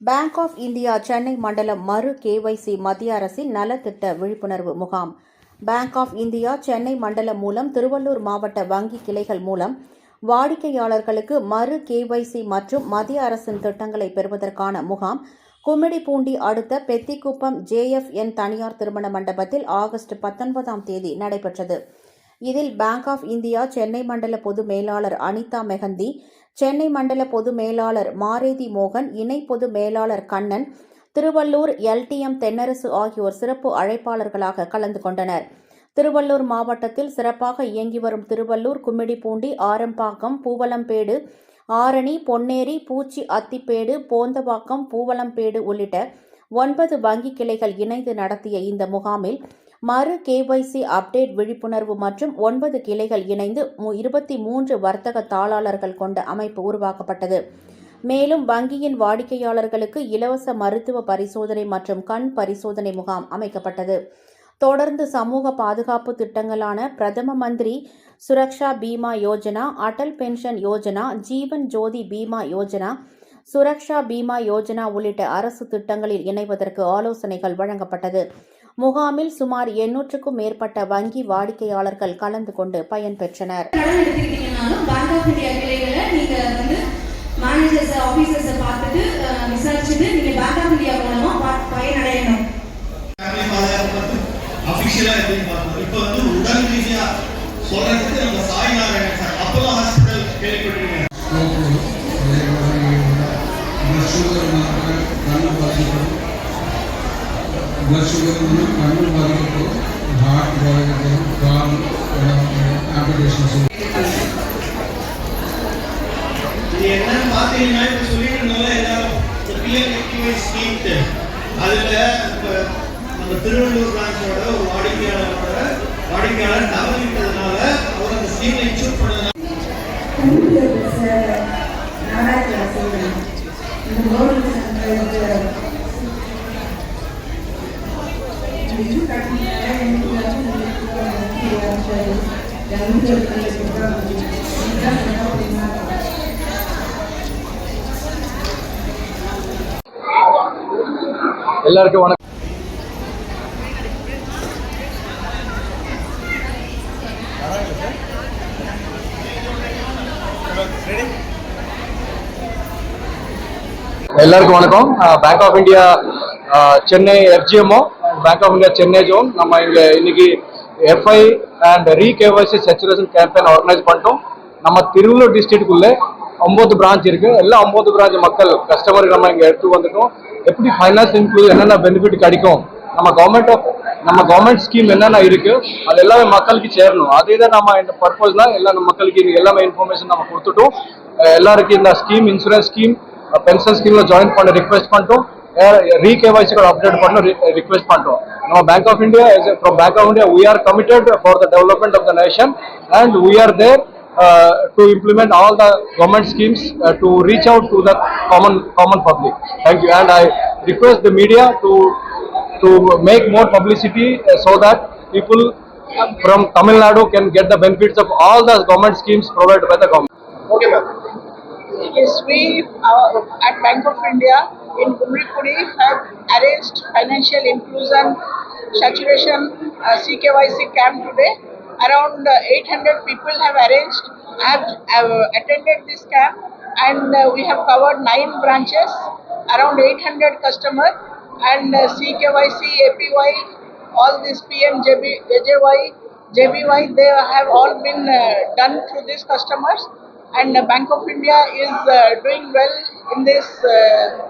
Bank of India Chennai மண்டலம் மறு KYC மத்திய அரசின் நலத்திட்ட விழிப்புணர்வு முகாம் பேங்க் ஆஃப் இந்தியா சென்னை மண்டலம் மூலம் திருவள்ளூர் மாவட்ட வங்கி கிளைகள் மூலம் வாடிக்கையாளர்களுக்கு மறு கேஒய்சி மற்றும் மத்திய அரசின் திட்டங்களை பெறுவதற்கான முகாம் கும்மிடிப்பூண்டி அடுத்த பெத்திக்குப்பம் ஜேஎஃப்என் தனியார் திருமண மண்டபத்தில் ஆகஸ்ட் பத்தொன்பதாம் தேதி நடைபெற்றது இதில் பேங்க் ஆஃப் இந்தியா சென்னை மண்டல பொது மேலாளர் அனிதா மெஹந்தி சென்னை மண்டல பொது மேலாளர் மாரேதி மோகன் இணை பொது மேலாளர் கண்ணன் திருவள்ளூர் எல்டிஎம் தென்னரசு ஆகியோர் சிறப்பு அழைப்பாளர்களாக கலந்து கொண்டனர். திருவள்ளூர் மாவட்டத்தில் சிறப்பாக இயங்கி வரும் திருவள்ளூர் கும்மிடிப்பூண்டி ஆரம்பாக்கம் பூவலம்பேடு ஆரணி பொன்னேரி பூச்சி அத்திப்பேடு போந்தவாக்கம் பூவலம்பேடு உள்ளிட்ட ஒன்பது வங்கி கிளைகள் இணைந்து நடத்திய இந்த முகாமில் மறு கேஒய்சி அப்டேட் விழிப்புணர்வு மற்றும் ஒன்பது கிளைகள் இணைந்து இருபத்தி மூன்று வர்த்தக தாளாளர்கள் கொண்ட அமைப்பு உருவாக்கப்பட்டது. மேலும் வங்கியின் வாடிக்கையாளர்களுக்கு இலவச மருத்துவ பரிசோதனை மற்றும் கண் பரிசோதனை முகாம் அமைக்கப்பட்டது. தொடர்ந்து சமூக பாதுகாப்பு திட்டங்களான பிரதம மந்திரி சுரக்ஷா பீமா யோஜனா அடல் பென்ஷன் யோஜனா ஜீவன் ஜோதி பீமா யோஜனா சுரக்ஷா பீமா யோஜனா உள்ளிட்ட அரசு திட்டங்களில் இணைவதற்கு ஆலோசனைகள் வழங்கப்பட்டது. முகாமில் சுமார் எண்ணூற்றுக்கும் மேற்பட்ட வங்கி வாடிக்கையாளர்கள் கலந்து கொண்டு பயன்பெற்றனர் மேனேஜர்ஸ் சுகர் மாத்திரை கண்ணு பாதிக்கிறது பிளட் சுகர் வந்து கண்ணு பாதிக்கப்படும் ஹார்ட் பாதிக்கப்படும் கால் ஆப்ளிகேஷன்ஸ் இது என்னன்னு பார்த்தீங்கன்னா இப்போ சொல்லிட்டு எல்லாரும் இந்த பிஎம்எக்யூஐ ஸ்கீம் அதில் நம்ம திருவள்ளூர் பிரான்ச்சோட ஒரு வாடிக்கையாளரோட வாடிக்கையாளர் தவறிட்டதுனால அவர் அந்த ஸ்கீமை இன்சூர் பண்ணதுனால இந்த எல்லாருக்கும் வணக்கம். எல்லாருக்கும் வணக்கம். Bank of India Chennai FGMO Bank of India Chennai zone நம்ம இங்க இன்னைக்கு FI and re KYC KYC campaign organise பண்ணிட்டோம். நம்ம திருவள்ளூர் டிஸ்ட்ரிக்ட்குள்ள ஒம்பது பிரான்ச் இருக்கு. எல்லா ஒம்பது பிரான்ச் மக்கள் கஸ்டமருக்கு நம்ம இங்க எடுத்து வந்துட்டோம். எப்படி ஃபைனான்ஸ் இன்க்ளூட் என்னென்ன பெனிஃபிட் கிடைக்கும்? நம்ம கவர்மெண்ட் ஆஃப் நம்ம கவர்மெண்ட் ஸ்கீம் என்னென்ன இருக்கு? அது எல்லாமே மக்களுக்கு சேரணும். அதே தான் நம்ம இந்த பர்பஸ்ல எல்லா மக்களுக்கு எல்லாமே இன்ஃபர்மேஷன் நம்ம கொடுத்துட்டோம். எல்லாருக்கும் இந்த ஸ்கீம் இன்சூரன்ஸ் ஸ்கீம் பென்ஷன் ஸ்கீம்ல ஜாயின் பண்ண ரிக்வெஸ்ட் பண்ணிட்டோம். re KYC update pannu request pannu. Now Bank of India is from Bank of India we are committed for the development of the nation and we are there uh, to implement all the government schemes uh, to reach out to the common common public. Thank you and I request the media to to make more publicity uh, so that people from Tamil Nadu can get the benefits of all the government schemes provided by the government. Okay ma'am. Yes, we uh, at Bank of India in Gumripudi have arranged financial inclusion saturation uh, CKYC camp today. Around uh, 800 people have arranged, have, have attended this camp and uh, we have covered nine branches, around 800 customers and uh, CKYC, APY, all this PMJB, JJY, JBY, they have all been uh, done through these customers and uh, Bank of India is uh, doing well in this uh,